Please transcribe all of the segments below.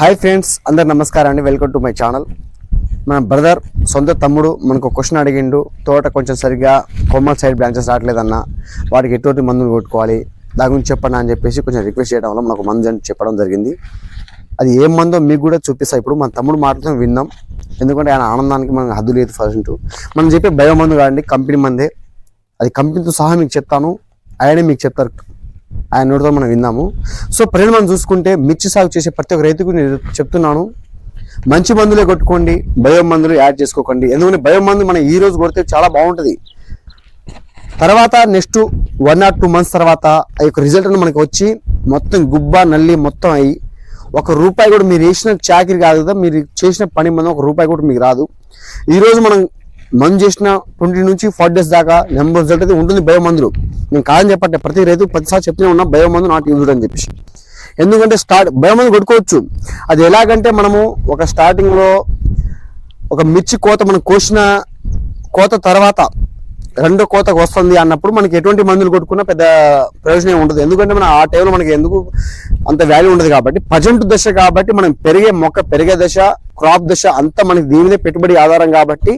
Hi friends అందరు నమస్కారం అండి. వెల్కమ్ టు మై ఛానల్ మన బ్రదర్ సొంత తమ్ముడు మనకు క్వశ్చన్ అడిగిండు. తోట కొంచెం సరిగ్గా కొమ్మల్ సైడ్ బ్రాంచెస్ రావట్లేదన్న. వాటికి ఎటువంటి మందులు కొట్టుకోవాలి? దాని గురించి చెప్పండి అని చెప్పేసి కొంచెం రిక్వెస్ట్ చేయడం వల్ల మనకు మందు అని చెప్పడం జరిగింది. అది ఏం మందో మీకు కూడా చూపిస్తాను ఇప్పుడు మన తమ్ముడు మాటలతో విందాం ఎందుకంటే ఆయన ఆనందానికి మనకు హద్దు లేదు ఫస్ట్ మనం చెప్పే బయో మందు కాదండి కంపెనీ మందే. అది కంపెనీతో సహా మీకు చెప్తాను. ఆయనే మీకు చెప్తారు. ఆయన నోటితో మనం విన్నాము సో ప్రజలు మనం చూసుకుంటే మిర్చి సాగు చేసే ప్రతి ఒక్క రైతుకు నేను చెప్తున్నాను మంచి మందులే కొట్టుకోండి బయో మందులు యాడ్ చేసుకోకండి. ఎందుకంటే బయో మందు మనం ఈ రోజు కొడితే చాలా బాగుంటుంది. తర్వాత next one or two months తర్వాత ఆ యొక్క రిజల్ట్ మనకి వచ్చి మొత్తం గుబ్బ నల్లి మొత్తం అయ్యి ఒక రూపాయి కూడా మీరు వేసిన చాకిరి కాదు కదా మీరు చేసిన పని మంది ఒక రూపాయి కూడా మీకు రాదు. ఈరోజు మనం మందు చేసిన ట్వంటీ నుంచి ఫార్టీ డేస్ దాకా నెంబర్ రిజల్ట్ అయితే ఉంటుంది బయో మందులు. నేను కాదని చెప్పట్లే ప్రతి రైతు ప్రతిసారి చెప్తూనే ఉన్నా బయో మందు నాట్ యూజ్డ్ అని చెప్పేసి. ఎందుకంటే స్టార్ట్ బయో మందు కొట్టుకోవచ్చు. అది ఎలాగంటే మనము ఒక స్టార్టింగ్లో ఒక మిర్చి కోత మనం కోసిన కోత తర్వాత రెండో కోతకు వస్తుంది అన్నప్పుడు మనకి ఎటువంటి మందులు కొట్టుకున్నా పెద్ద ప్రయోజనం ఉండదు. ఎందుకంటే మన ఆ టైంలో మనకి ఎందుకు అంత వాల్యూ ఉండదు కాబట్టి ప్రజెంట్ దశ కాబట్టి మనం పెరిగే మొక్క పెరిగే దశ క్రాప్ దశ అంతా మనకి దీని మీదే పెట్టుబడి ఆధారం కాబట్టి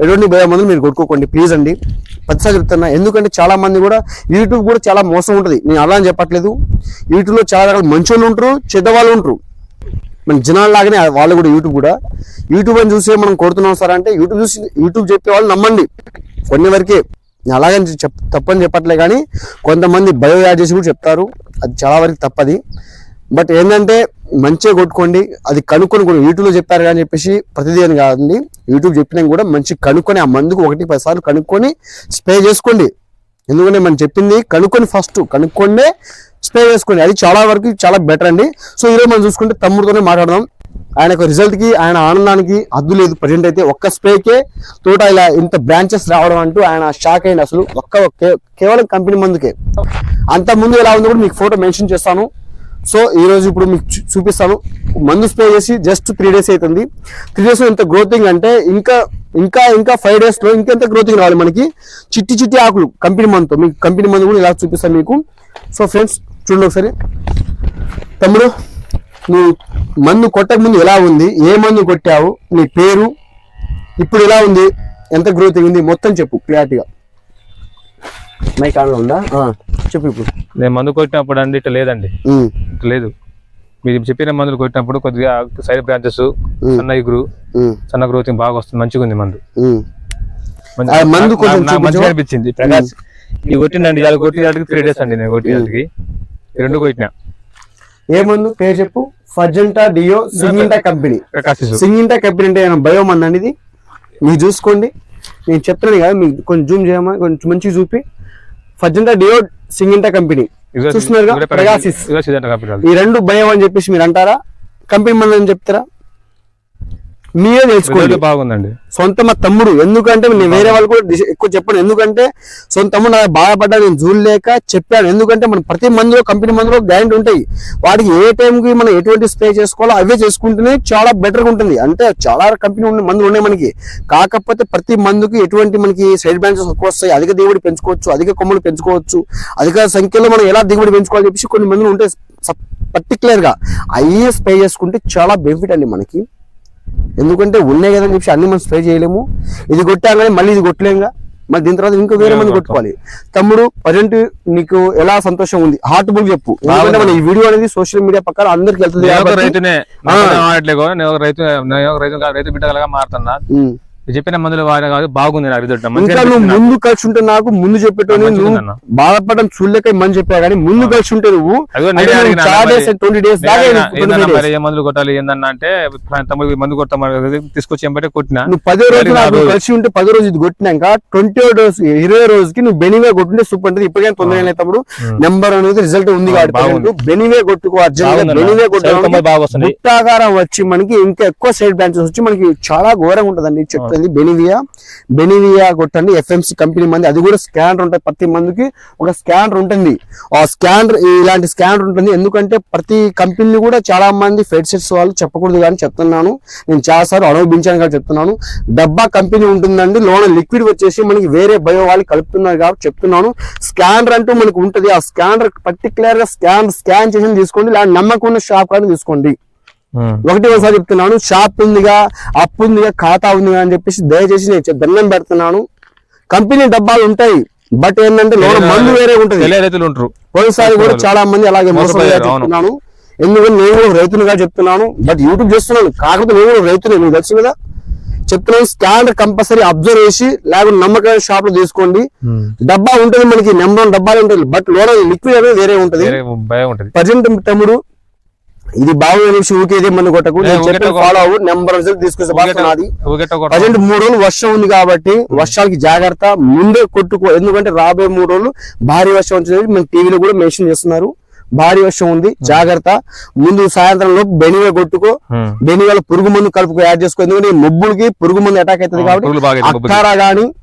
ఎటువంటి భయం మందులు మీరు కొట్టుకోకండి. ప్లీజ్ అండి. ప్రతిసారి చెప్తున్నా ఎందుకంటే చాలా మంది కూడా యూట్యూబ్ కూడా చాలా మోసం ఉంటుంది. నేను అలా అని చెప్పట్లేదు. యూట్యూబ్లో చాలా రకాల మంచి వాళ్ళు ఉంటారు చెడ్డవాళ్ళు ఉంటారు. మన జనాల్లాగానే వాళ్ళు కూడా యూట్యూబ్ కూడా. యూట్యూబ్ అని చూసి మనం కొడుతున్నాం సార్ అంటే యూట్యూబ్ చూసి యూట్యూబ్ చెప్పే వాళ్ళు నమ్మండి. కొన్ని వరకే. నేను అలాగని చెప్ తప్పని చెప్పట్లే కానీ కొంతమంది బయో యాడ్ చేసి కూడా చెప్తారు. అది చాలా వరకు తప్పది. బట్ ఏంటంటే మంచిగా కొట్టుకోండి. అది కనుక్కొని కూడా యూట్యూబ్లో చెప్పారు కానీ చెప్పేసి ప్రతిదీ అని కాదండి. యూట్యూబ్ చెప్పినా కూడా మంచి కనుక్కొని ఆ మందుకు ఒకటి పది సార్లు కనుక్కొని స్ప్రే చేసుకోండి. ఎందుకంటే మనం చెప్పింది కనుక్కొని ఫస్ట్ కనుక్కొండే స్ప్రే చేసుకోండి. అది చాలా వరకు చాలా బెటర్ అండి. సో ఈరోజు మనం చూసుకుంటే తమ్ముడితోనే మాట్లాడదాం. ఆయన యొక్క రిజల్ట్కి ఆయన ఆనందానికి అద్దు లేదు. ప్రజెంట్ అయితే ఒక్క స్ప్రేకే తోట ఇలా ఇంత బ్రాంచెస్ రావడం అంటూ ఆయన షాక్ అయింది అసలు ఒక్క కేవలం కంపెనీ మందుకే. అంత ముందు ఎలా ఉందో కూడా మీకు ఫోటో మెన్షన్ చేస్తాను. సో ఈ రోజు ఇప్పుడు మీకు చూ- చూపిస్తాను. మందు స్ప్రే చేసి జస్ట్ త్రీ డేస్ అవుతుంది త్రీ డేస్ ఎంత గ్రోతింగ్ అంటే ఇంకా ఇంకా ఇంకా ఫైవ్ డేస్లో ఇంకెంత గ్రోతింగ్ రావాలి మనకి? చిట్టి చిట్టి ఆకులు కంపెనీ మందుతో మీకు కంపెనీ మందు కూడా ఇలా చూపిస్తాను మీకు. సో ఫ్రెండ్స్ చూడండి ఒకసారి. తమ్ముడు నువ్వు మందు కొట్టక ముందు ఎలా ఉంది? ఏ మందు కొట్టావు? నీ పేరు? ఇప్పుడు ఎలా ఉంది? ఎంత గ్రోతింగ్ ఉంది? మొత్తం చెప్పు క్లారిటీగా మైక్ ఆన్లో ఉందా? చెప్పు ఇప్పుడు. నేను మందు కొట్టినప్పుడు అండి ఇట్లా లేదండి. ఇట్లా లేదు. మీరు చెప్పిన మందులు కొట్టినప్పుడు కొద్దిగా సైడ్ బ్రాంచెస్ సన్న ఇగురు సన్న గ్రోతింగ్ బాగా వస్తుంది మంచిగా ఉంది మందు. మందు మంచిగా? అనిపించింది ప్రకాష్. ఇది కొట్టిందండి అది కొట్టినట్టుకి త్రీ డేస్ అండి నేను కొట్టినట్టుకి ఈ రెండు కొట్టినా. ఏ మందు? పేరు చెప్పు. ఫర్జెంటా డియో సింగింటా కంపెనీ. సింగింటా కంపెనీ అంటే ఏమైనా బయో మంది అండి ఇది? మీరు చూసుకోండి. నేను చెప్తున్నాను కదా మీకు కొంచెం జూమ్ చేయమని కొంచెం మంచిగా చూపి. ఫర్జెంటా డియో సింగింటా కంపెనీ. చూస్తున్నారుగా ప్రకాశిస్ ఈ రెండు భయం అని చెప్పేసి మీరు అంటారా? కంపెనీ మంది అని చెప్తారా? మీరే తెలుసుకోండి. బాగుందండి. సొంత మా తమ్ముడు. ఎందుకంటే నేను వేరే వాళ్ళు కూడా డిస- ఎక్కువ చెప్పాను. ఎందుకంటే సొంత తమ్ముడు నాకు బాధపడ్డా నేను చూడలేక చెప్పాను. ఎందుకంటే మన ప్రతి మందులో కంపెనీ మందులో గ్యారెంటీ ఉంటాయి. వాటికి ఏ టైంకి మనం ఎటువంటి స్ప్రే చేసుకోవాలో అవే చేసుకుంటేనే చాలా బెటర్గా ఉంటుంది. అంటే చాలా కంపెనీ ఉన్న మందులు ఉన్నాయి మనకి. కాకపోతే ప్రతి మందుకి ఎటువంటి మనకి సైడ్ బ్రాంచెస్ ఎక్కువ వస్తాయి. అధిక దిగుబడి పెంచుకోవచ్చు అధిక కొమ్మలు పెంచుకోవచ్చు అధిక సంఖ్యలో మనం ఎలా దిగుబడి పెంచుకోవాలని చెప్పేసి కొన్ని మందులు ఉంటాయి. పర్టికులర్గా అయ్యే స్ప్రే చేసుకుంటే చాలా బెనిఫిట్ అండి మనకి. ఎందుకంటే ఉన్నాయి కదని చెప్పి అన్ని మనం స్ప్రే చేయలేము. ఇది కొట్టాగానే మళ్ళీ ఇది కొట్టలేముగా మళ్ళీ దీని తర్వాత ఇంకో వేరే మంది కొట్టుకోవాలి. తమ్ముడు ప్రజెంట్ నీకు ఎలా సంతోషం ఉంది? హార్ట్ బుక్ చెప్పు. మన ఈ వీడియో అనేది సోషల్ మీడియా పక్కన అందరికి వెళ్తుంది రైతునే రైతు రైతు బిడ్డగా మారుతున్నా. మీరు చెప్పిన మందులు వాడే కాదు బాగుంది నాకు రిజల్ట్ నువ్వు. ముందు కలిసి ఉంటే నాకు ముందు చెప్పేటోని నువ్వు. బాధపడడం చూడలేక మంచి చెప్పా కానీ ముందు కలిసి ఉంటే నువ్వు. డేస్ డేస్ డేస్ ఏ మందులు కొట్టాలి ఏందన్నా అంటే తమ్ముడు మందు కొడతాం తీసుకొచ్చి ఎంబటే కొట్టినా నువ్వు పదో రోజు మరి నాకు కలిసి ఉంటే పదో రోజు ఇది కొట్టినాక ట్వంటీ రోజు ఇరవై రోజుకి నువ్వు బెనివే కొట్టుంటే సూపర్ ఉంటుంది ఇప్పటికే తొందర అయిన తమ్ముడు నెంబర్ అనేది రిజల్ట్ ఉంది కాబట్టి. బెనివే కొట్టుకో అర్జెంట్. బెనివే కొట్టుకో వచ్చి మనకి ఇంకా ఎక్కువ సైడ్ బ్రాంచెస్ వచ్చి మనకి చాలా ఘోరంగా ఉంటుందండి చెప్తుంది బెనివియా బెనివియా కొట్టండి. ఎఫ్ఎంసి కంపెనీ మంది. అది కూడా స్కానర్ ఉంటుంది ప్రతి మందికి ఒక స్కానర్ ఉంటుంది. ఆ స్కానర్ ఇలాంటి స్కానర్ ఉంటుంది. ఎందుకంటే ప్రతి కంపెనీని కూడా చాలా మంది ఫెడ్ సెట్స్ వాళ్ళు చెప్పకూడదు కానీ చెప్తున్నాను. నేను చాలాసార్లు అనుభవించాను కానీ చెప్తున్నాను. డబ్బా కంపెనీ ఉంటుందండి. లోన లిక్విడ్ వచ్చేసి మనకి వేరే బయో వాళ్ళు కలుపుతున్నారు కాబట్టి చెప్తున్నాను. స్కానర్ అంటూ మనకు ఉంటుంది. ఆ స్కానర్ పర్టికులర్గా స్కాన్ స్కాన్ చేసి తీసుకోండి లేదా నమ్మకం ఉన్న షాప్ కానీ తీసుకోండి. ఒకటి ఒకసారి చెప్తున్నాను షాప్ ఉందిగా అప్పు ఉందిగా ఖాతా ఉందిగా అని చెప్పేసి దయచేసి నేను దండం పెడుతున్నాను. కంపెనీ డబ్బాలు ఉంటాయి బట్ ఏంటంటే లోన మందు వేరే ఉంటది. రైతులు పోయినసారి కూడా చాలా మంది అలాగే. చెప్తున్నాను. ఎందుకంటే నేను కూడా రైతునిగా చెప్తున్నాను బట్ యూట్యూబ్ చేస్తున్నాను. కాకపోతే నేను కూడా రైతునే మీకు తెలుసు కదా. చెప్తున్నాను స్కానర్ కంపల్సరీ అబ్జర్వ్ చేసి లేకపోతే నమ్మకమైన షాప్లో తీసుకోండి. డబ్బా ఉంటుంది మనకి నెంబర్ డబ్బాలు ఉంటుంది బట్ లోన లిక్విడ్ అనేది వేరే ఉంటది. ప్రజెంట్ తమ్ముడు ఇది నిమిషం ఊకే ఇదే మన కొట్టకు. ఫాలో అవ్వు. నెంబర్ తీసుకొస్తే బాగున్నది ఊగట ఒక- ప్రజెంట్ మూడు రోజులు వర్షం ఉంది కాబట్టి వర్షాలకి జాగ్రత్త. ముందే కొట్టుకో. ఎందుకంటే రాబోయే మూడు రోజులు భారీ వర్షం వచ్చింది. మన టీవీలో కూడా మెన్షన్ చేస్తున్నారు. భారీ వర్షం ఉంది. జాగ్రత్త. ముందు సాయంత్రం లోపు బెనివే కొట్టుకో. ఉమ్. బెనివేల పురుగు మందు కలుపుకో. యాడ్ చేసుకో. ఎందుకంటే మొబ్బులకి పురుగు మందు అటాక్ అవుతుంది బాగా కాబట్టి. అక్టారా గానీ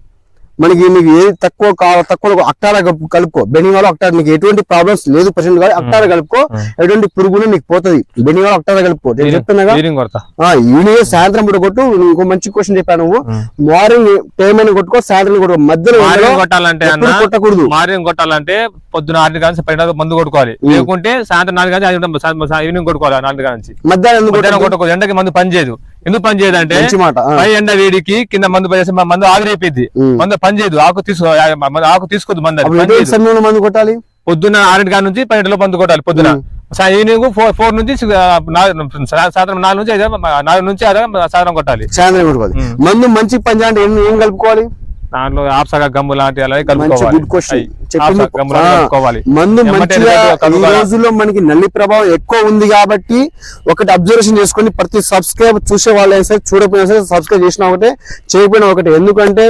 మనకి మీకు ఏది తక్కువ తక్కువ అక్టారా కలుపు- కలుపుకో. బెనివాలో అక్టారా నీకు ఎటువంటి ప్రాబ్లమ్స్ లేదు ప్రజెంట్ కాదు అక్టారా కలుపుకో. ఎటువంటి పురుగులు నీకు పోతుంది. బెనివాలో అక్టారా కలుపుకో. నేను ఆ ఈవినింగ్ సాయంత్రం పూట కొట్టు ఇంకో మంచి క్వశ్చన్ చెప్పాను నువ్వు. మార్నింగ్ టైం అయినా కొట్టుకో సాయంత్రం కొట్టుకో. మధ్యలో కొట్టాలంటే కొట్టకూడదు. మార్నింగ్ కొట్టాలంటే పొద్దున ఆరు కానీ పైన మందు కొట్టుకోవాలి. లేకుంటే సాయంత్రం నాలుగు గంటల- ఈవినింగ్ కొట్టుకోవాలి నాలుగు నుంచి. మధ్యాహ్నం ఎందుకు మధ్యాహ్నం కొట్టకు? కొట్టుకో ఎండకి మందు పని చేయదు ఎందుకు పని చేయదు అంటే. పై ఎండ వేడికి కింద మందు పనిచేసి మందు ఆవిరైపోయింది ఉమ్. మందు పని చేయదు. ఆకు తీసుకో ఆకు తీసుకోదు మందు మందు కొట్టాలి? పొద్దున్న ఆరింటి కాడ నుంచి పన్నెండులో మందు కొట్టాలి పొద్దున. ఈవినింగ్ ఫోర్ ఫోర్ నుంచి సాయంత్రం నాలుగు నుంచి నాలుగు నుంచి సాయంత్రం కొట్టాలి. మందు మంచి పని ఏం ఏం కలుపుకోవాలి? దాంట్లో ఆప్సగా గమ్ము లాంటి అలాగే కలుపుకోవాలి. మందు. రోజుల్లో మనకి నల్లి ప్రభావం ఎక్కువ ఉంది కాబట్టి ఒకటి అబ్జర్వేషన్ చేసుకొని ప్రతి సబ్స్క్రైబ్ చూసే వాళ్ళు సరే చూడకపోయినా సరే సబ్స్క్రైబ్ చేసినా ఒకటే చేయకపోయినా ఒకటే. ఎందుకంటే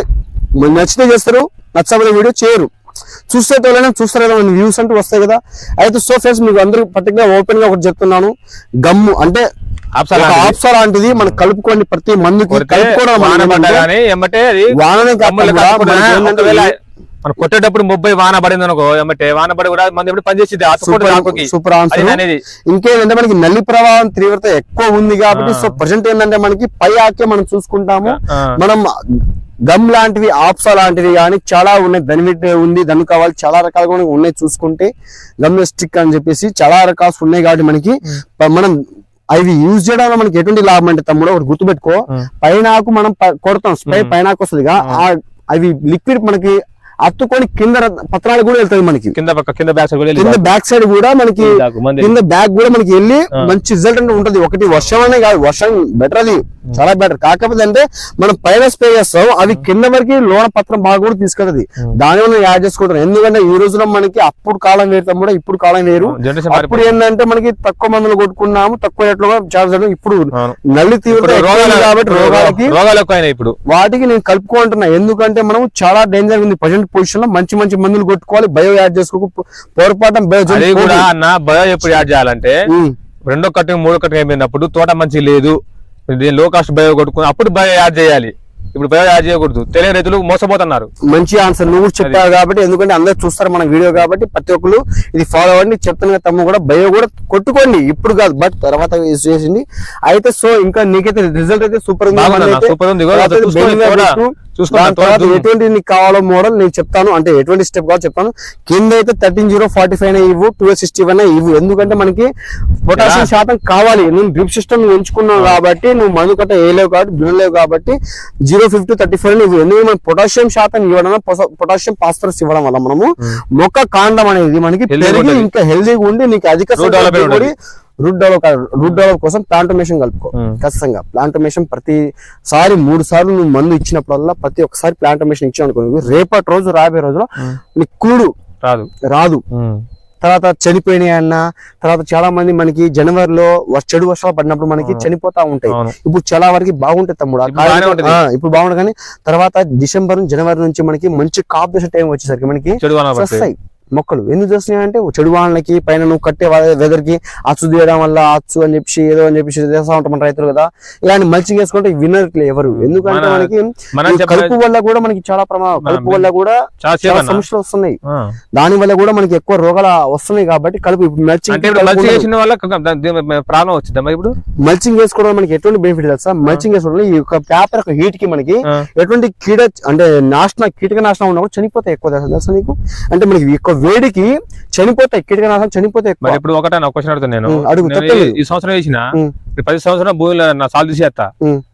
నచ్చితే చేస్తారు నచ్చకపోతే వీడియో చేయరు. చూస్తే తోలైనా చూస్తారు కదా మన వ్యూస్ అంటూ వస్తాయి కదా. అయితే సో ఫ్రెండ్స్ మీకు అందరూ పర్టికులర్ ఓపెన్గా ఒకటి చెప్తున్నాను. గమ్ము అంటే ఆప్సా ఒక లాంటిది. మనం కలుపుకోండి ప్రతి మందుకి మనం కొట్టేటప్పుడు ముప్పై వాన పడింది అనుకో ఎమ్మటే వాన పడి కూడా మంది ఎప్పుడు పనిచేసింది సూపర్ ఆన్సర్. అనేది. ఇంకేంటంటే మనకి నల్లి ప్రభావం తీవ్రత ఎక్కువ ఉంది కాబట్టి సో ప్రజెంట్ ఏంటంటే మనకి పై ఆకే మనం చూసుకుంటాము. మనం గమ్ లాంటివి ఆప్సా లాంటివి కానీ చాలా ఉన్నాయి. బెనిఫిట్ ఉంది దాని కావాలి చాలా రకాలుగా ఉన్నాయి చూసుకుంటే. గమ్ స్టిక్ అని చెప్పేసి చాలా రకాలు ఉన్నాయి కాబట్టి మనకి మనం అవి యూజ్ చేయడం వల్ల మనకి ఎటువంటి లాభం అంటే తమ్ముడు ఒకటి గుర్తుపెట్టుకో. పైన ఆకు మనం కొడతాం. స్ప్రే పైన ఆకు వస్తుందిగా ఆ అవి లిక్విడ్ మనకి అత్తుకొని కింద పత్రాలు కూడా వెళ్తాయి మనకి. కింద పక్క కింద బ్యాక్ సైడ్ కింద బ్యాక్ సైడ్ కూడా మనకి కింద బ్యాగ్ కూడా మనకి వెళ్ళి మంచి రిజల్ట్ అంటే ఉంటది. ఒకటి వర్షం అనే కాదు వర్షం బెటర్ అది. చాలా బెటర్ కాకపోతే అంటే మనం పైన స్ప్రే చేస్తాం అవి కింద వరకు లోన పత్రం బాగా కూడా తీసుకెళ్తది. దాని వల్ల యాడ్ చేసుకుంటాం ఎందుకంటే ఈ రోజులో మనకి అప్పుడు కాలం వేరు తమ్ముడు ఇప్పుడు కాలం వేరు. జనరేషన్ అప్పుడు ఏంటంటే మనకి తక్కువ మందులు కొట్టుకున్నాము తక్కువ రేట్లో చాలా ఇప్పుడు. నల్లి తీవ్రత కాబట్టి రోగాలకి ఇప్పుడు. వాటికి నేను కలుపుకుంటున్నా ఎందుకంటే మనం చాలా డేంజర్ ఉంది ప్రజెంట్ పొజిషన్లో. మంచి మంచి మందులు కొట్టుకోవాలి. బయో యాడ్ చేసుకోక. పొరపాటు బయో కూడా అన్న బయో ఎప్పుడు యాడ్ చేయాలంటే. రెండో కట్టింగ్ మూడో కట్టింగ్ అయిపోయినప్పుడు తోట మంచి లేదు. దీని లో కాస్ట్ బయో కొట్టుకుని అప్పుడు బయో యాడ్ చేయాలి. ఇప్పుడు బయో యాడ్ చేయకూడదు. తెలియని రైతులు మోసపోతున్నారు. మంచి ఆన్సర్ నువ్వు చెప్పావు కాబట్టి ఎందుకంటే అందరు చూస్తారు మన వీడియో కాబట్టి ప్రతి ఒక్కరు ఇది ఫాలో అవ్వండి చెప్తున్నా తమ్ము కూడా బయో కూడా కొట్టుకోండి. ఇప్పుడు కాదు బట్ తర్వాత చేసింది అయితే సో ఇంకా నీకైతే రిజల్ట్ అయితే సూపర్. సూపర్ ఉంది. ఎటువంటి నీకు కావాలో మోడల్ నేను చెప్తాను. అంటే ఎటువంటి స్టెప్ కావాలో చెప్తాను. కింద అయితే థర్టీన్ జీరో ఫార్టీ ఫైవ్ ఇవ్వు టూ సిక్స్టీ వన్ ఇవ్వు. ఎందుకంటే మనకి పొటాషియం శాతం కావాలి. నువ్వు డ్రిప్ సిస్టమ్ ఎంచుకున్నావు కాబట్టి నువ్వు మందు కట్ట వేయలేవు కాబట్టి బినలేవు కాబట్టి జీరో ఫిఫ్టీ థర్టీ ఫైవ్ ఇవ్వు ఎందుకంటే మనం పొటాషియం శాతం ఇవ్వడం పొటాషియం పాస్పరస్ ఇవ్వడం వల్ల మనము మొక్క కాండం అనేది మనకి పెరిగి. ఇంకా హెల్దీగా ఉండి నీకు అధిక. రూట్ డెవలప్ రూట్ డెవలప్ కోసం ప్లాంటమేషన్ కలుపుకో. ఖచ్చితంగా. ప్లాంటమేషన్ ప్రతిసారి మూడు సార్లు నువ్వు మందు ఇచ్చినప్పుడల్లా ప్రతి ఒక్కసారి ప్లాంటమేషన్ ఇచ్చావు అనుకో రేపటి రోజు రాబోయే రోజులో నీకు కూడు రాదు. రాదు. తర్వాత చనిపోయినాయి అన్న తర్వాత చాలా మంది మనకి జనవరిలో చెడు వర్షాలు పడినప్పుడు మనకి చనిపోతా ఉంటాయి. ఇప్పుడు చాలా వరకు బాగుంటాయి తమ్ముడు. ఇప్పుడు బాగుంటుంది కానీ తర్వాత డిసెంబర్ జనవరి నుంచి మనకి మంచి కాపు టైం వచ్చేసరికి మనకి. వస్తాయి మొక్కలు. ఎందుకు చేస్తున్నాయి అంటే చెడు వానలకి పైన నువ్వు కట్టే వెదర్కి అచ్చు తీయడం వల్ల అచ్చు అని చెప్పి ఏదో అని చెప్పి చేస్తా ఉంటాం రైతులు కదా. ఇలాంటి మల్చింగ్ వేసుకుంటే విన్నర్ ఎవరు. ఎందుకంటే మన- మనకి కలుపు వల్ల కూడా మనకి చాలా ప్రమాదం కలుపు వల్ల కూడా చాలా. సమస్యలు వస్తున్నాయి. దాని వల్ల కూడా మనకి ఎక్కువ రోగాలు వస్తున్నాయి కాబట్టి కలుపు మల్చింగ్ వల్ల ప్రాబ్లం వచ్చిందమ్మా ఇప్పుడు? మల్చింగ్ వేసుకోవడం వల్ల మనకి ఎటువంటి బెనిఫిట్ తెలుసా? మల్చింగ్ వేసుకోవడం వల్ల ఈ యొక్క పేపర్ యొక్క హీట్కి మనకి. ఎటువంటి కీడ అంటే నాశన కీటక నాశనం ఉన్నా కూడా చనిపోతాయి ఎక్కువ తెలుసా నీకు? అంటే మనకి ఎక్కువ వేడికి చనిపోతాయి కీటకనాశనం చనిపోతాయి ఎక్కువ. మరి ఇప్పుడు ఒకటే నా క్వశ్చన్ అడుగుతాను నేను అడుగు. ఈ- సంవత్సరం వేసిన. ప్రతి సంవత్సరం భూమిలో నా సాల్ తీసేస్తా.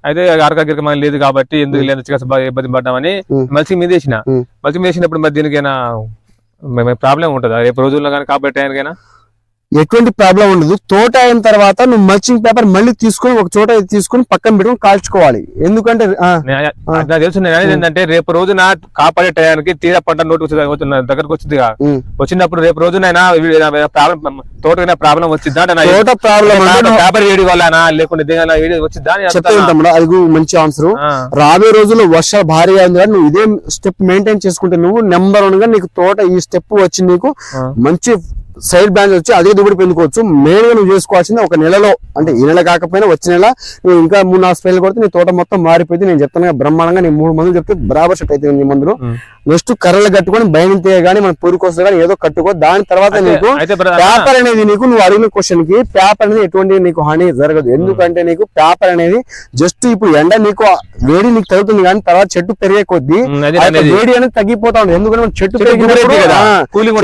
అయితే అరక గిరక మనకి లేదు కాబట్టి ఎందుకు లేదు ఇబ్బంది పడ్డామని ఉం. మల్చి మీద వేసిన ఉం. మల్చి మీద వేసినప్పుడు మరి దీనికైనా ప్రాబ్లం ఉంటుందా రేపు రోజుల్లో కానీ కాబట్టి ఆయనకైనా ఎటువంటి ప్రాబ్లం ఉండదు. తోట అయిన తర్వాత నువ్వు మల్చింగ్ పేపర్ మళ్ళీ తీసుకొని ఒక చోట తీసుకొని పక్కన పెట్టుకొని కాల్చుకోవాలి. ఎందుకంటే నాకు తెలుసు ఏంటంటే రేపు రోజున కాపాడే టయానికి తీర పంట నోటు దగ్గరకు వచ్చింది. వచ్చినప్పుడు రేపు రోజునైనా ప్రాబ్లం తోటకైనా ప్రాబ్లం వచ్చిందా తోట ప్రాబ్లం పేపర్- వేడి వల్లనా లేకుంటే వచ్చిందా చెప్తా అది మంచి ఆన్సర్. రాబోయే రోజుల్లో వర్షాలు భారీగా అయింది కానీ నువ్వు ఇదే స్టెప్ మెయింటైన్ చేసుకుంటే నువ్వు నెంబర్ వన్గా నీకు తోట ఈ స్టెప్ వచ్చి నీకు. మంచి సైడ్ బ్రాంచ్ వచ్చి అదే దిగుబడి పెందుకోవచ్చు. మెయిన్గా నువ్వు చేసుకోవాల్సింది ఒక నెలలో అంటే ఈ నెల కాకపోయినా వచ్చే నెల నువ్వు ఇంకా మూడు నాలుగు స్ప్రేలు కొడితే నీ తోట మొత్తం మారిపోయింది. నేను చెప్తాను బ్రహ్మాండంగా నీ మూడు మందులు చెప్తే బరాబర్ సెట్ అవుతుంది నీ మందులు. నెక్స్ట్ కర్రలు కట్టుకొని తీయ గానీ మన పురుకొస్తే కానీ ఏదో కట్టుకో. దాని తర్వాత అయితే- నీకు అయితే పేపర్ అనేది నీకు నువ్వు అడిగిన క్వశ్చన్కి పేపర్ అనేది ఎటువంటి నీకు హాని జరగదు. ఎందుకంటే నీకు పేపర్ అనేది జస్ట్ ఇప్పుడు ఎండ నీకు వేడి నీకు తగ్గుతుంది కానీ తర్వాత చెట్టు పెరిగే కొద్దీ. వేడి అనేది తగ్గిపోతా ఉంటుంది ఎందుకంటే చెట్టు పెరిగినప్పుడు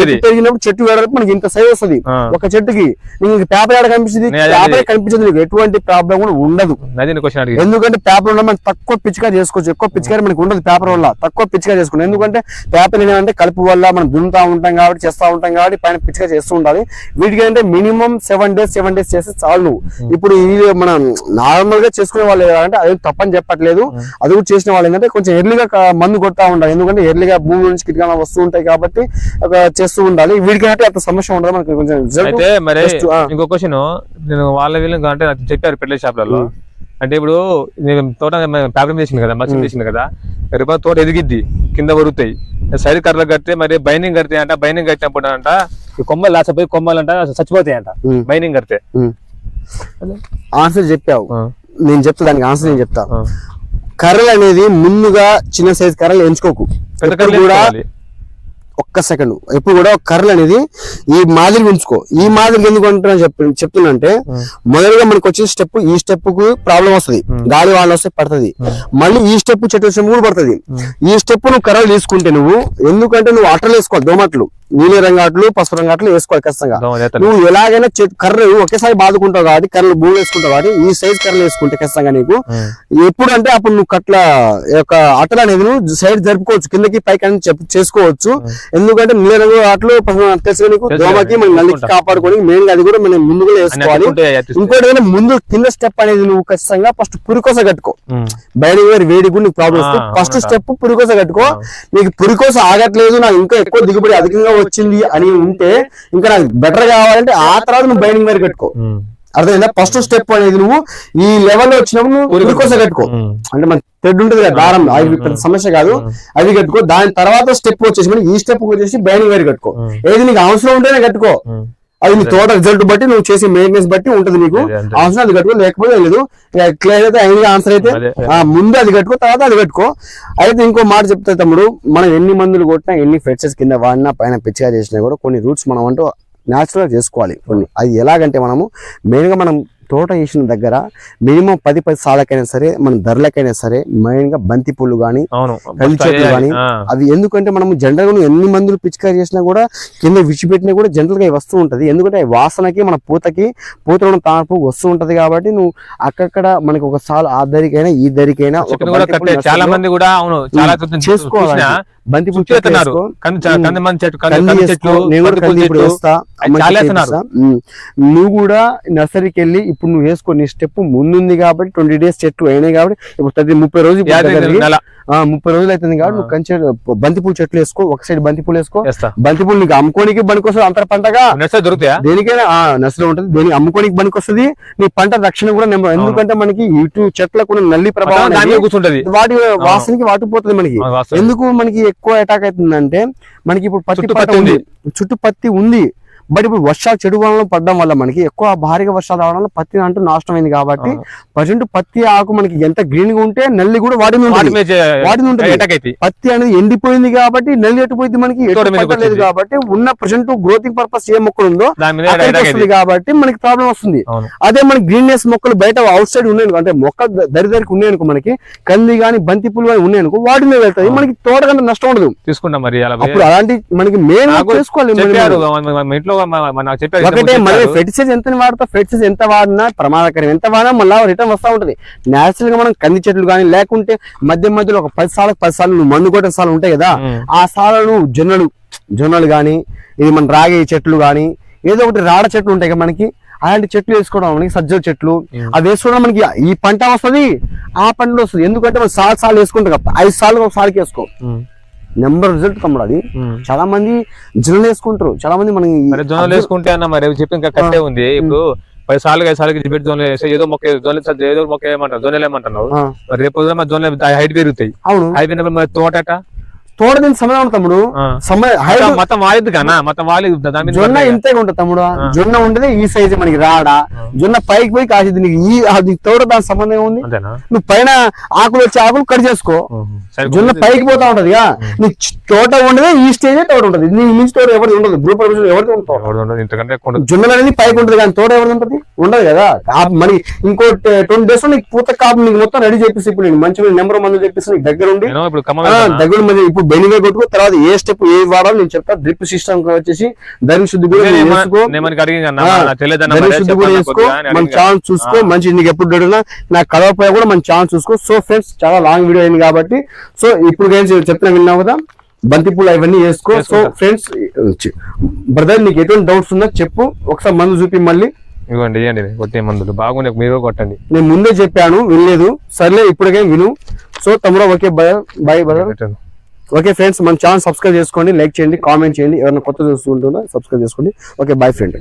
చెట్టు. పెరిగినప్పుడు చెట్టు వేడలకు మనకి ఇంత సైజ్ వస్తుంది. ఒక చెట్టుకి నీకు పేపర్ ఎక్కడ కనిపిస్తుంది? పేపర్ కనిపించదు నీకు. ఎటువంటి ప్రాబ్లం కూడా ఉండదు. ఎందుకంటే పేపర్ వల్ల మనం తక్కువ పిచ్చిగా చేసుకోవచ్చు. ఎక్కువ పిచ్చిగా మనకి ఉండదు పేపర్ వల్ల. తక్కువ పిచ్చిగా చేసుకుంటాం ఎందుకంటే పేపర్ ఏంటంటే కలుపు వల్ల మనం దున్నుతా ఉంటాం కాబట్టి చేస్తా ఉంటాం కాబట్టి పైన పిచ్చిగా చేస్తూ ఉండాలి. వీటికి అంటే minimum seven days seven days చేస్తే చాలు. ఇప్పుడు ఇది మనం నార్మల్గా చేసుకునే వాళ్ళు అంటే అది తప్పని చెప్పట్లేదు. అది కూడా చేసిన వాళ్ళు ఏంటంటే కొంచెం ఎర్లీగా మందు కొడతా ఉండాలి. ఎందుకంటే ఎర్లీగా భూమి నుంచి కిటికీలు వస్తూ ఉంటాయి కాబట్టి చేస్తూ ఉండాలి. వీడికి అంటే అంత సమస్య ఉండదు మనకి కొంచెం అయితే మరి. ఇంకో క్వశ్చన్ నేను వాళ్ళ వీళ్ళు అంటే నాకు చెప్పారు పెట్ల షాప్లలో. అంటే ఇప్పుడు నేను తోట పేపర్ చేసింది కదా మచ్చం చేసింది కదా రేపు తోట ఎదిగిద్ది కింద వరుగుతాయి సైడ్ కర్రలు కడితే మరి బైనింగ్ కడితే అంట బైనింగ్ కట్టినప్పుడు అంట ఈ కొమ్మలు లాసపోయి కొమ్మలు అంట చచ్చిపోతాయి అంట ఉం. బైనింగ్ కడితే ఆన్సర్ చెప్పావు. నేను చెప్తా దానికి ఆన్సర్ నేను చెప్తా. కర్రలు అనేది ముందుగా చిన్న సైజ్ కర్రలు ఎంచుకోకు. కూడా. ఒక్క సెకండ్. ఎప్పుడు కూడా ఒక కర్రలు అనేది ఈ మాదిరి ఉంచుకో. ఈ మాదిరి ఎందుకు అంటున్నా చెప్ప చెప్తున్నా అంటే మొదలుగా మనకు వచ్చే స్టెప్ ఈ స్టెప్కు ప్రాబ్లం వస్తుంది గాలి వాళ్ళు వస్తే పడుతుంది. మళ్ళీ ఈ స్టెప్ చెట్టు వచ్చినప్పుడు కూడా పడుతుంది. ఈ స్టెప్ నువ్వు కర్రలు తీసుకుంటే నువ్వు ఎందుకంటే నువ్వు అట్టలు వేసుకోవాలి. దోమట్లు. నీలి రంగాట్లు పసుపు రంగాట్లు వేసుకోవాలి ఖచ్చితంగా. నువ్వు ఎలాగైనా కర్ర ఒకేసారి బాదుకుంటావు కాబట్టి కర్రలు భూమి వేసుకుంటావు కాబట్టి ఈ సైజ్ కర్రలు వేసుకుంటే ఖచ్చితంగా నీకు. ఎప్పుడు అంటే అప్పుడు నువ్వు కట్ల యొక్క అట్టలు అనేది నువ్వు సైడ్ జరుపుకోవచ్చు. కిందకి పైకి అని చెప్పి చేసుకోవచ్చు. ఎందుకంటే నీళ్ళ రంగు ఆటలు తెలుసు దోమకి మనం నల్లికి. కాపాడుకొని మెయిన్ అది కూడా మనం ముందుగా వేసుకోవాలి. ఇంకోటి ముందు కింద స్టెప్ అనేది నువ్వు ఖచ్చితంగా ఫస్ట్ పురికోస కట్టుకో. బయట వేరు వేడి కూడా నీకు ప్రాబ్లం వస్తుంది ఫస్ట్. స్టెప్ పురికోస కట్టుకో నీకు పురికోస ఆగట్లేదు నాకు ఇంకా ఎక్కువ దిగుబడి అధికంగా వచ్చింది అని ఉంటే ఇంకా నాకు బెటర్ కావాలంటే ఆ తర్వాత నువ్వు బైండింగ్ వేరు కట్టుకో. అర్థమైందా ఫస్ట్ స్టెప్ అనేది నువ్వు ఈ లెవెల్లో వచ్చినప్పుడు నువ్వు పురికోస కట్టుకో. అంటే మన థ్రెడ్ ఉంటుంది కదా దారం. అది పెద్ద సమస్య కాదు. అది కట్టుకో. దాని తర్వాత స్టెప్ వచ్చేసి మనకి ఈ స్టెప్ వచ్చేసి బైండింగ్ వేరు కట్టుకో. ఏది నీకు అవసరం ఉంటేనే కట్టుకో. అది నీ తోట రిజల్ట్ బట్టి నువ్వు చేసే మెయింటెనెన్స్ బట్టి ఉంటది నీకు. అవసరం అది కట్టుకో లేకపోతే లేదు. క్లియర్ అయితే అయిన ఆన్సర్ అయితే. ముందు అది కట్టుకో తర్వాత అది కట్టుకో. అయితే ఇంకో మాట చెప్తే తమ్ముడు. మనం ఎన్ని మందులు కొట్టినా ఎన్ని ఫెడ్సెస్ కింద వాడినా పైన పిచ్చిగా చేసినా కూడా కొన్ని రూట్స్ మనం అంటూ న్యాచురల్గా చేసుకోవాలి. కొన్ని. అది ఎలాగంటే మనము మెయిన్గా మనం తోట వేసిన దగ్గర మినిమం పది పది సార్లకైనా సరే మన ధరలకైనా సరే మెయిన్గా బంతి పూలు గానీ కంది చెట్లు కానీ ఆ. అవి ఎందుకంటే మనం జనరల్గా ఎన్ని మందులు పిచికారి చేసినా కూడా కింద విడిచిపెట్టినా కూడా జనరల్గా వస్తూ ఉంటది. ఎందుకంటే వాసనకి మన పూతకి పూతలో తార్పు వస్తూ ఉంటది కాబట్టి నువ్వు అక్కడక్కడ మనకి ఒక సాల్ ఆ దరికైనా ఈ దరికైనా చాలా మంది కూడా అవును చాలా చూసిన చేసుకోవాలి. బంతి. నువ్వు కూడా నర్సరీకి వెళ్ళి ఇప్పుడు నువ్వు వేసుకో నీ స్టెప్ ముందుంది కాబట్టి ట్వంటీ డేస్ చెట్లు అయినాయి కాబట్టి ఇప్పుడు ప్రతి ముప్పై రోజులు ముప్పై రోజులు అవుతుంది కాబట్టి నువ్వు కంచె బంతి పూల చెట్లు వేసుకో ఒక సైడ్ బంతి పూలు వేసుకో. వేస్తా. బంతి పూలు నీకు అమ్ముకోనికి పనికొస్తుంది అంతర పంటగా. దొరుకుతాయా? దేనికైనా నర్సరీ ఉంటుంది. దేనికి అమ్ముకోనికి పనికొస్తుంది. నీ పంట రక్షణ కూడా నెమ్మ- ఎందుకంటే మనకి ఇటు చెట్లకు నల్లి ప్రభావం కూర్చుంటది. వాటి వాసనకి వాటిపోతుంది మనకి. ఆ, వాస్తవం. ఎందుకు మనకి ఎక్కువ అటాక్ అవుతుందంటే మనకి ఇప్పుడు పత్తి పంట పత్తి ఉంది. ఉంది. చుట్టూ పత్తి ఉంది. బట్ ఇప్పుడు వర్షాలు చెడు వలన పడడం వల్ల మనకి ఎక్కువ భారీగా వర్షాలు రావడం వల్ల పత్తి అంటూ నాశనం అయింది కాబట్టి ప్రజెంట్ పత్తి ఆకు మనకి ఎంత గ్రీన్గా ఉంటే నల్లి కూడా ఉంటుంది. అటాక్ అయితే పత్తి అనేది ఎండిపోయింది కాబట్టి నల్లి ఎట్టుపోయింది మనకి వచ్చింది. కాబట్టి ఉన్న ప్రజెంట్ గ్రోతింగ్ పర్పస్ ఏ మొక్కలు ఉందో వస్తుంది కాబట్టి మనకి ప్రాబ్లం వస్తుంది. అదే మన గ్రీన్నెస్ మొక్కలు బయట అవుట్ సైడ్ ఉన్నాయి అంటే మొక్క ద- దరి దరికి ఉన్నాయి అనుకో మనకి కంది గాని బంతి పూలు గాని ఉన్నాయి అనుకో వాటి మీద వెళ్తాయి మనకి తోట కంటే నష్టం ఉండదు. తీసుకుంటాం మరి అప్పుడు అలాంటి మనకి మెయిన్ చేసుకోవాలి ఇంట్లో నాకు చెప్పారు ఒకటే ఎంత వాడతా ఎంత వాడినా ప్రమాదకరం ఎంత వాడినా మళ్ళీ రిటర్న్ వస్తా ఉంటది నేచురల్గా మనం కంది చెట్లు కానీ లేకుంటే మధ్య మధ్యలో ఒక పది సార్లు పది సార్లు మందు కొట్టిన సార్లు ఉంటాయి కదా. ఆ సార్లు జొన్నలు జొన్నలు కానీ ఇది మన రాగి చెట్లు కానీ ఏదో ఒకటి రాడ చెట్లు ఉంటాయి కదా మనకి అలాంటి చెట్లు వేసుకోవడం మనకి సజ్జల చెట్లు. అవి వేసుకోవడం మనకి ఈ పంట వస్తది ఆ పంట వస్తుంది ఎందుకంటే మనం సాల్ సార్లు వేసుకుంటాం కదా ఐదు సార్లు ఒక సార్కి వేసుకో. నెంబర్ రిజల్ట్ తమ్ముడు అది. చాలా మంది జొన్నలు వేసుకుంటారు. చాలా మంది మనం జొన్నలు వేసుకుంటే అన్న మరి చెప్పి ఇంకా కట్టే ఉంది. ఇప్పుడు పది సార్లు ఐదు సార్లు జొన్నలు వేస్తే ఏదో మొక్క సజ్జ ఏదో మొక్క ఏమంటారు జొన్నలు ఏమంటున్నావు రేపు మరి జొన్నలు హైట్ పెరుగుతాయి. అవును. హైట్ పెరిగినప్పుడు మరి తోటట? తోట దీని సమయం ఉంది తమ్ముడు. మొత్తం- వాలిద్ది మొత్తం మీద జొన్న. ఇంతే ఉంటుంది తమ్ముడు. జొన్న ఉండేది ఈ సైజు మనకి రాడా. జొన్న పైకి పోయి కాసింది నీకు. ఈ అది తోట దాని సంబంధం ఏముంది? అంతేనా? నువ్వు పైన ఆకులు వచ్చే ఆకులు కట్ చేసుకో. జొన్న పైకి పోతా ఉంటది నీ తోట ఉండదే ఈ స్టేజ్ తోట ఉంటది. నీ మించి తోట ఎవరిది ఉండదు. గ్రూప్ ఎవరిది ఉంటుంది. జొన్నలు అనేది పైకి ఉంటుంది కానీ తోట ఎవరిది ఉంటది? ఉండదు కదా. మరి ఇంకో ట్వంటీ డేస్లో నీకు పూత కాపు నీకు మొత్తం రెడీ చేపిస్తే. ఇప్పుడు నేను మంచి నెంబర్ మందులు చెప్పిస్తే నీకు దగ్గర ఉండి. దగ్గర మంది ఇప్పుడు బెనివే కొట్టుకో తర్వాత ఏ స్టెప్ ఏ వాడాలో నేను చెప్తా. డ్రిప్ సిస్టమ్ వచ్చేసి ధరి శుద్ధి కూడా వేసుకో. ధరి శుద్ధి కూడా వేసుకో. మన. ఛానల్ చూసుకో మంచి నీకు ఎప్పుడు అడిగినా నాకు కలవపోయా కూడా మన ఛానల్ చూసుకో. సో ఫ్రెండ్స్ చాలా లాంగ్ వీడియో అయింది కాబట్టి సో ఇప్పుడు నేను చెప్తున్నా విన్నావు కదా? బంతిపూలు అవన్నీ వేసుకో. సో. ఫ్రెండ్స్ బ్రదర్ నీకు ఎటువంటి డౌట్స్ ఉన్నా చెప్పు. ఒకసారి మందు చూపి మళ్ళీ. ఇవ్వండి ఇవ్వండి కొట్టే మందులు. బాగుండే మీరు కొట్టండి. నేను ముందే చెప్పాను వినలేదు. సర్లే ఇప్పటికే విను. సో తమ్ముడు okay bye bye brother. Okay friends మన ఛానల్ సబ్స్క్రైబ్ చేసుకోండి లైక్ చేయండి కామెంట్ చేయండి. ఎవరైనా కొత్త చూస్తుంటున్నా సబ్స్క్రైబ్ చేసుకోండి. Okay bye friend